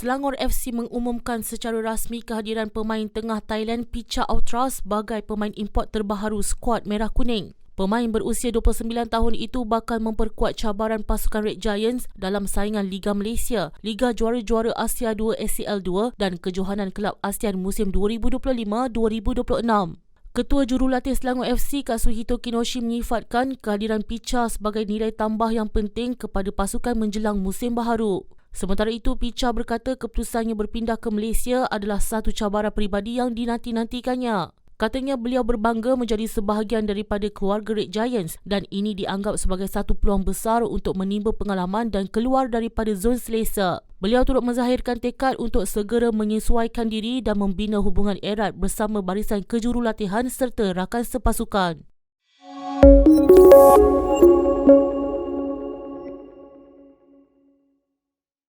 Selangor FC mengumumkan secara rasmi kehadiran pemain tengah Thailand Picha Autras sebagai pemain import terbaharu skuad Merah Kuning. Pemain berusia 29 tahun itu bakal memperkuat cabaran pasukan Red Giants dalam saingan Liga Malaysia, Liga Juara-Juara Asia 2 ACL 2 dan Kejohanan Kelab ASEAN musim 2025-2026. Ketua Jurulatih Selangor FC Katsuhito Kinoshi menyifatkan kehadiran Picha sebagai nilai tambah yang penting kepada pasukan menjelang musim baharu. Sementara itu, Picha berkata keputusannya berpindah ke Malaysia adalah satu cabaran peribadi yang dinanti-nantikannya. Katanya beliau berbangga menjadi sebahagian daripada keluarga Red Giants dan ini dianggap sebagai satu peluang besar untuk menimba pengalaman dan keluar daripada zon selesa. Beliau turut menzahirkan tekad untuk segera menyesuaikan diri dan membina hubungan erat bersama barisan kejurulatihan serta rakan sepasukan.